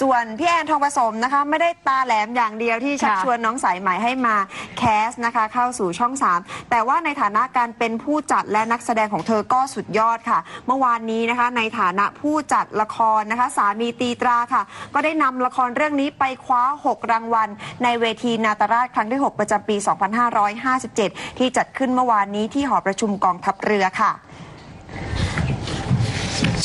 ส่วนพี่แอนทองผสมนะคะ ไม่ได้ตาแหลมอย่างเดียวที่ชักค่ะชวนน้องสายใหม่ให้มาแคสนะคะ เข้าสู่ช่อง 3 แต่ว่าในฐานะการเป็นผู้จัดและนักแสดงของเธอก็สุดยอดค่ะ เมื่อวานนี้นะคะ ในฐานะผู้จัดละครนะคะ สามีตีตราค่ะ ก็ได้นำละครเรื่องนี้ไปคว้า 6 รางวัล ในเวทีนาตราชครั้งที่ 6 ประจำปี 2557 ที่จัดขึ้นเมื่อวานนี้ที่หอประชุมกองทัพเรือค่ะ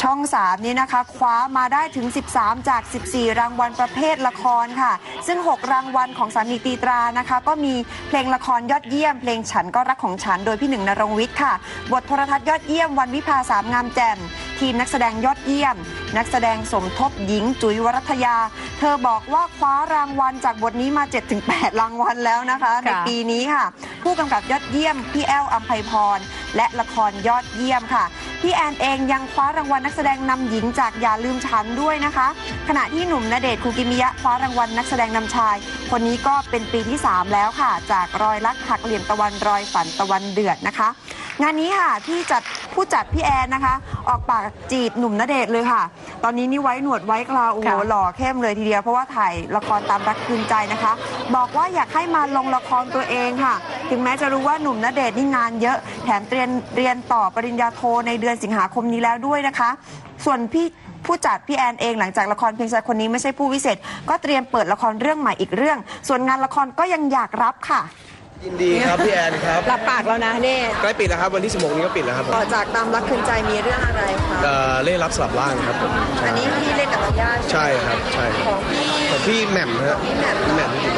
ช่อง 3 นี้นะคะ คว้ามาได้ถึง 13 จาก 14 รางวัลประเภทละครค่ะ ซึ่ง 6 รางวัลของสามีตีตรานะคะ ก็มีเพลงละครยอดเยี่ยม เพลงฉันก็รักของฉันโดยพี่หนึ่งนรงค์วิทย์ค่ะ บทโทรทัศน์ยอดเยี่ยมวันวิภาสามงามแจ่ม ทีมนักแสดงยอดเยี่ยม นักแสดงสมทบหญิงจุ๋ยวรัตยา เธอบอกว่าคว้ารางวัลจากบทนี้มา 7-8 รางวัลแล้วนะคะ ในค่ะปีนี้ค่ะ ผู้กำกับยอดเยี่ยม พี่แอลอัมไพพร และละครยอดเยี่ยมค่ะพี่แอนเองยังคว้ารางวัลนักแสดงนำหญิงจากอย่าลืมฉันด้วยนะคะ ขณะที่หนุ่มณเดชน์คูกิมิยะคว้ารางวัลนักแสดงนำชาย คนนี้ก็เป็นปีที่ 3 แล้วค่ะ จากรอยรักหักเหลี่ยมตะวันรอยฝันตะวันเดือดนะคะ งานนี้ค่ะที่จัด ผู้จัดพี่แอนนะคะ ออกปากจีบหนุ่มณเดชน์เลยค่ะ ตอนนี้นี่ไว้หนวดไว้เคราวโอ้โหค่ะ หล่อเข้มเลยทีเดียวเพราะว่าถ่ายละครตามรักคืนใจนะคะ บอกว่าอยากให้มาลงละครตัวเองค่ะ ถึงแม้จะรู้ว่าหนุ่มณเดชน์นี่งานเยอะ แถมเตรียมเรียนต่อปริญญาโทในเดือนสิงหาคมนี้แล้วด้วยนะคะ ส่วนพี่ผู้จัดพี่แอนเองหลังจากละครเพียงใจคนนี้ไม่ใช่ผู้วิเศษ ก็เตรียมเปิดละครเรื่องใหม่อีกเรื่อง ส่วนงานละครก็ยังอยากรับค่ะ ยินดีครับพี่แอนครับรับปากแล้วนะเน่ใกล้ปิดแล้วครับวันที่ 16 นี้ก็ปิดแล้วครับผมต่อจากตามรักคืนใจมีเรื่องอะไรคะเอ่อเล่รับสลับร่างครับผมอันนี้ที่เล่นกับญาติใช่ครับใช่ของพี่ของพี่แหม่มฮะพี่แหม่ม พี่แหม่มที่ติด